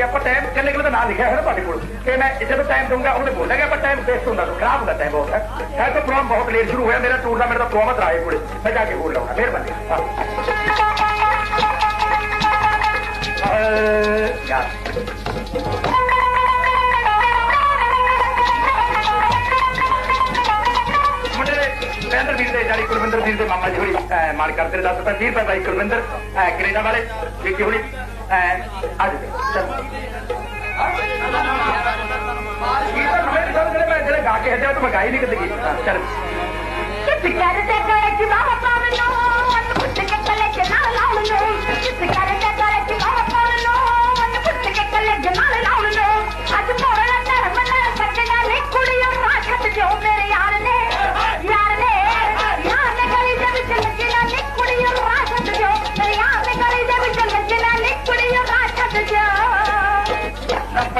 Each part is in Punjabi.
ਹਾਂਜੀ ਆਪਾਂ ਟਾਈਮ ਕਿੰਨੇ ਕਿਲੋ ਦਾ ਲਿਖਿਆ ਹੈ ਤੁਹਾਡੇ ਕੋਲ। ਤੇ ਮੈਂ ਜਦੋਂ ਟਾਈਮ ਦਊਂਗਾ ਉਹਨੇ ਬੋਲੇਗਾ ਪਰ ਟਾਈਮ ਵੇਸਟ ਹੁੰਦਾ ਤਾਂ ਖਰਾਬ ਹੁੰਦਾ ਟਾਈਮ ਬਹੁਤ। ਹੈ ਤਾਂ ਪ੍ਰੋਗਰਾਮ ਬਹੁਤ ਲੇਟ ਸ਼ੁਰੂ ਹੋਇਆ ਮੇਰਾ ਟੂਰਨਾਮੈਂਟ ਦਾ ਪ੍ਰੋਗਰਾਮ ਰਾਏ ਕੋਲੇ ਮੈਂ ਜਾ ਕੇ ਬੋਲ ਲਵਾਂਗਾ ਮਿਹਰਬਾਨੀ। ਅਹ ਯਾਰ ਮਹਿੰਦਰ ਵੀਰ ਦੇ ਜਾਨੀ ਕੁਲਵਿੰਦਰ ਵੀਰ ਦੇ ਮਾਮਾ ਜੀ ਹੋਣੀ ਅਹ, ਮਾਨ ਕਰਦੇ ਨੇ 10 ਰੁਪਏ 30 ਰੁਪਏ ਬਾਈ ਕੁਲਵਿੰਦਰ ਅਹ, ਕੈਨੇਡਾ ਵਾਲੇ ਵਿੱਕੀ ਹੋਣੀ। ਅਹ, ਅੱਜ ਚੱਲ ਇਹ ਤਾਂ ਨਵੇਂ ਰਿਸ਼ਤੇ ਜਿਹੜੇ ਮੈਂ ਜਿਹੜੇ ਗਾ ਕੇ ਹਟਿਆ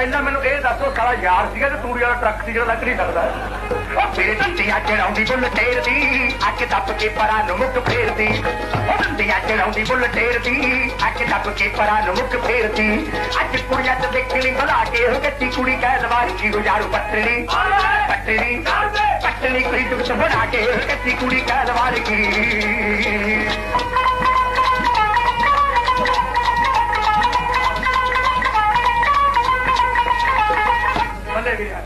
ਪਹਿਲਾਂ ਮੈਨੂੰ ਇਹ ਦੱਸੋ ਸਾਲਾ ਯਾਰ ਸੀਗਾ ਤੇ ਤੂੜੀ ਵਾਲਾ ਟਰੱਕ ਸੀ ਜਿਹੜਾ ਲੱਗ ਨਹੀਂ ਸਕਦਾ। ਉਹ ਫੇਰ ਧੰਦੀਆਂ ਚੜਾਉਂਦੀ ਬੁੱਲ ਟੇਰਦੀ ਅੱਖ ਦੱਬ ਕੇ ਪਰਾਂ ਨੂੰ ਮੁੱਕ ਫੇਰਦੀ। ਉਹ ਧੰਦੀਆਂ ਚੜਾਉਂਦੀ ਬੁੱਲ ਟੇਰਦੀ ਅੱਖ ਦੱਬ ਕੇ ਪਰਾਂ ਨੂੰ ਮੁੱਕ ਫੇਰਦੀ। ਅੱਜ ਕੁੜੀਆਂ ਤੇ ਦੇਖਣੀ ਬੁਲਾ ਕੇ ਉਹ ਕੱਚੀ ਕੁੜੀ ਕਹਿ ਦਵਾਰੀ ਕੀ ਗੁਜ਼ਾਰੂ ਪੱਟਣੀ। ਪੱਟਣੀ ਪੱਟਣੀ ਕੋਈ ਦੁੱਖ ਬਣਾ ਕੇ ਕੱਚੀ ਕੁੜੀ ਕਹਿ ਦਵਾਰੀ ਕੀ தேவையா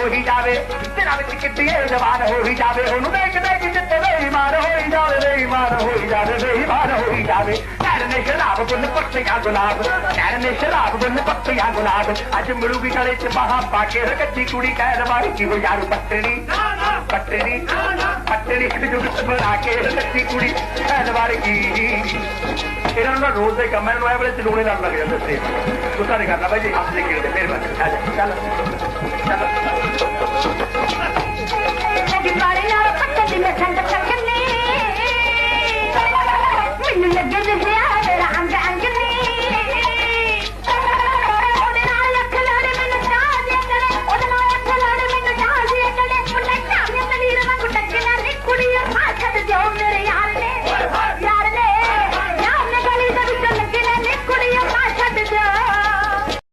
ਹੋ ਹੀ ਜਾਵੇ ਬਿਨਾਂ ਵਿੱਚ ਕਿੱਟੀਏ ਜਵਾਨ ਹੋ ਹੀ ਜਾਵੇ, ਉਹਨੂੰ ਦੇਖ ਦੇਖ ਜਿੱਤੇ ਬੇਈਮਾਨ ਹੋ ਹੀ ਜਾਵੇ, ਬੇਈਮਾਨ ਹੋ ਹੀ ਜਾਵੇ, ਬੇਈਮਾਨ ਹੋ ਹੀ ਜਾਵੇ। ਕਹਿਣ ਨੇ ਸ਼ਰਾਬ ਗੁੰਨ ਪੱਤੀਆਂ ਗੁਲਾਬ ਕਹਿਣ ਨੇ ਸ਼ਰਾਬ ਗੁੰਨ ਪੱਤੀਆਂ ਗੁਲਾਬ, ਅੱਜ ਮਿਲੂਗੀ ਗਲੇ ਚ ਬਾਹਾਂ ਪਾ ਕੇ ਉਹ ਕੁੜੀ ਕਹਿ ਦਵਾਰੀ ਕੀ ਹੋ ਯਾਰ ਪੱਟਣੀ। ਪੱਟਣੀ ਪੱਟਣੀ ਜੁਗਤ ਬਣਾ ਕੇ ਉਹ ਕੱਚੀ ਕੁੜੀ ਕਹਿ ਦਵਾਰੀ ਕੀ ਇਹਨਾਂ ਨੂੰ ਨਾ ਰੋਜ਼ ਦੇ ਕੰਮ ਇਹਨਾਂ ਨੂੰ ਇਹ ਵੇਲੇ ਚਲੂਣੇ ਨਾਲ ਲੱਗ ਜਾਂਦੇ ਸੀ। ਗੁੱਸਾ ਕਰਨਾ ਬਾਈ, ਜੀ ਹੱਥ ਦੇ ਖੇਡਦੇ ਮਿਹਰਬਾਨੀ ਚੱਲ।